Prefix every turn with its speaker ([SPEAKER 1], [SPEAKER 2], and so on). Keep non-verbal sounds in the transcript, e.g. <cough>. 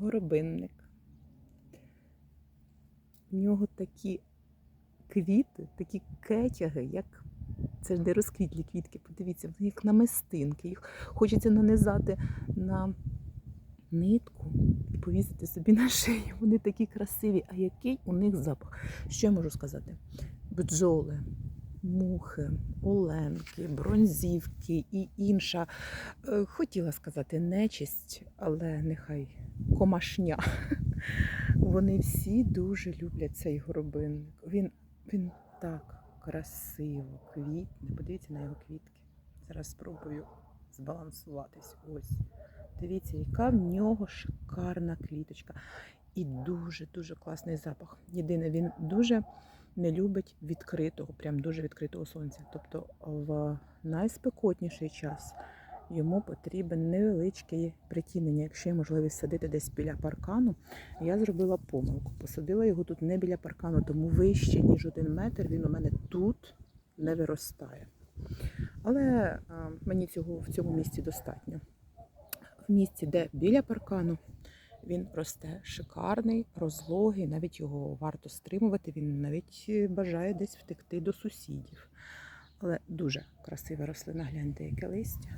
[SPEAKER 1] горобинник. В нього такі квіти, такі кетяги, як це ж не розквітлі квітки. Подивіться, вони як намистинки. Їх хочеться нанизати на нитку і повісити собі на шию. Вони такі красиві. А який у них запах? Що я можу сказати? Бджоли, мухи, оленки, бронзівки і інша. е, Хотіла сказати нечисть, але нехай комашня. <laughs> Вони всі дуже люблять цей горобинник. Він, він так красиво квітне. Подивіться на його квітки. Зараз спробую збалансуватись. Ось. Дивіться, яка в нього шикарна квіточка. І дуже-дуже класний запах. Єдине, він дуже не любить відкритого, прям дуже відкритого сонця. Тобто в найспекотніший час йому потрібен невеличке притінення. Якщо є можливість садити десь біля паркану, я зробила помилку. Посадила його тут не біля паркану, тому вище, ніж один метр, він у мене тут не виростає. Але мені цього в цьому місці достатньо. В місці, де біля паркану, він росте шикарний, розлогий, навіть його варто стримувати. Він навіть е, бажає десь втекти до сусідів. Але дуже красива рослина, гляньте, яке листя.